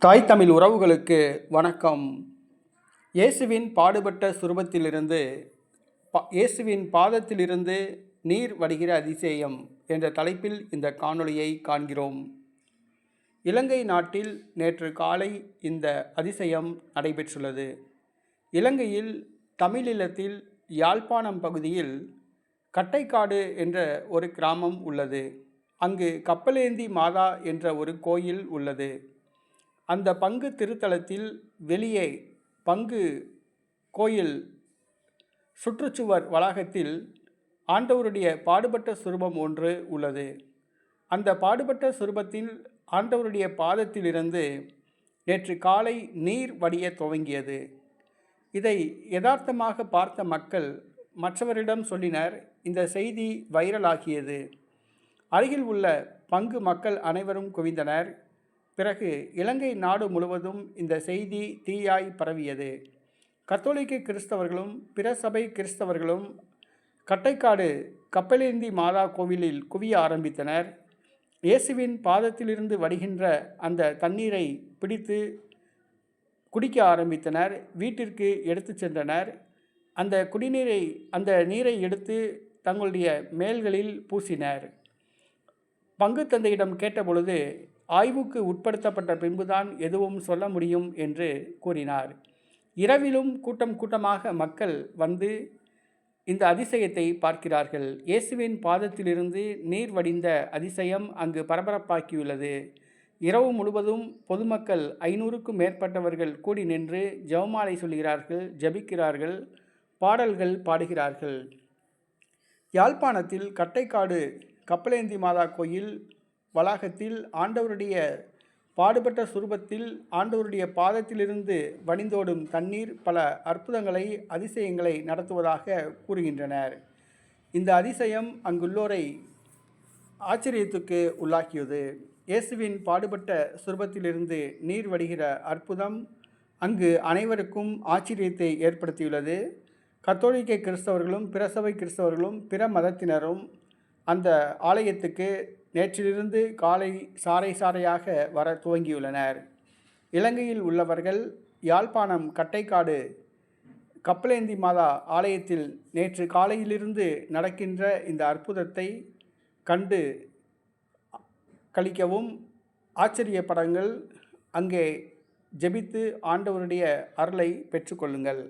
தாய் தமிழ் உறவுகளுக்கு வணக்கம். இயேசுவின் பாடுபட்ட சுரூபத்திலிருந்து பா இயேசுவின் பாதத்திலிருந்து நீர் வடிகிற அதிசயம் என்ற தலைப்பில் இந்த காணொளியை காண்கிறோம். இலங்கை நாட்டில் நேற்று காலை இந்த அதிசயம் நடைபெற்றுள்ளது. இலங்கையில் தமிழீழத்தில் யாழ்ப்பாணம் பகுதியில் கட்டைக்காடு என்ற ஒரு கிராமம் உள்ளது. அங்கு கப்பலேந்தி மாதா என்ற ஒரு கோயில் உள்ளது. அந்த பங்கு திருத்தலத்தில் வெளியே பங்கு கோயில் சுற்றுச்சுவர் வளாகத்தில் ஆண்டவருடைய பாடுபட்ட சுரூபம் ஒன்று உள்ளது. அந்த பாடுபட்ட சுரூபத்தில் ஆண்டவருடைய பாதத்திலிருந்து நேற்று காலை நீர் வடிய துவங்கியது. இதை யதார்த்தமாக பார்த்த மக்கள் மற்றவரிடம் சொல்லினர் இந்த செய்தி வைரலாகியது. அருகில் உள்ள பங்கு மக்கள் அனைவரும் குவிந்தனர். பிறகு இலங்கை நாடு முழுவதும் இந்த செய்தி தீயாய் பரவியது. கத்தோலிக்க கிறிஸ்தவர்களும் பிற சபை கிறிஸ்தவர்களும் கட்டைக்காடு கப்பலேந்தி மாதா கோவிலில் குவிய ஆரம்பித்தனர். இயேசுவின் பாதத்திலிருந்து வடிகின்ற அந்த தண்ணீரை பிடித்து குடிக்க ஆரம்பித்தனர். வீட்டிற்கு எடுத்து சென்றனர். அந்த குடிநீரை அந்த நீரை எடுத்து தங்களுடைய மேல்களில் பூசினர். பங்கு தந்தையிடம் கேட்டபொழுது ஆய்வுக்கு உட்படுத்தப்பட்ட பின்புதான் எதுவும் சொல்ல முடியும் என்று கூறினார். இரவிலும் கூட்டம் கூட்டமாக மக்கள் வந்து இந்த அதிசயத்தை பார்க்கிறார்கள். இயேசுவின் பாதத்திலிருந்து நீர் வடிந்த அதிசயம் அங்கு பரபரப்பாக்கியுள்ளது இரவு முழுவதும் பொதுமக்கள் ஐநூறுக்கும் மேற்பட்டவர்கள் கூடி நின்று ஜெபமாலை சொல்கிறார்கள் ஜபிக்கிறார்கள் பாடல்கள் பாடுகிறார்கள். யாழ்ப்பாணத்தில் கட்டைக்காடு கப்பலேந்தி மாதா கோயில் வளாகத்தில் ஆண்டவருடைய பாடுபட்ட சுரூபத்தில் ஆண்டவருடைய பாதத்திலிருந்து வடிந்தோடும் தண்ணீர் பல அற்புதங்களை அதிசயங்களை நடத்துவதாக கூறுகின்றனர். இந்த அதிசயம் அங்குள்ளோரை ஆச்சரியத்துக்கு உள்ளாக்கியது. இயேசுவின் பாடுபட்ட சுரூபத்திலிருந்து நீர் வடிகிற அற்புதம் அங்கு அனைவருக்கும் ஆச்சரியத்தை ஏற்படுத்தியுள்ளது. கத்தோலிக்க கிறிஸ்தவர்களும் பிரசவை கிறிஸ்தவர்களும் பிற மதத்தினரும் அந்த ஆலயத்துக்கு நேற்றிலிருந்து காலை சாறை சாறையாக வர துவங்கியுள்ளனர். இலங்கையில் உள்ளவர்கள் யாழ்ப்பாணம் கட்டைக்காடு கப்பலேந்தி மாதா ஆலயத்தில் நேற்று காலையிலிருந்து நடக்கின்ற இந்த அற்புதத்தை கண்டு கழிக்கவும் ஆச்சரியப்படங்கள் அங்கே ஜெபித்து ஆண்டவருடைய அருளை பெற்றுக்கொள்ளுங்கள்.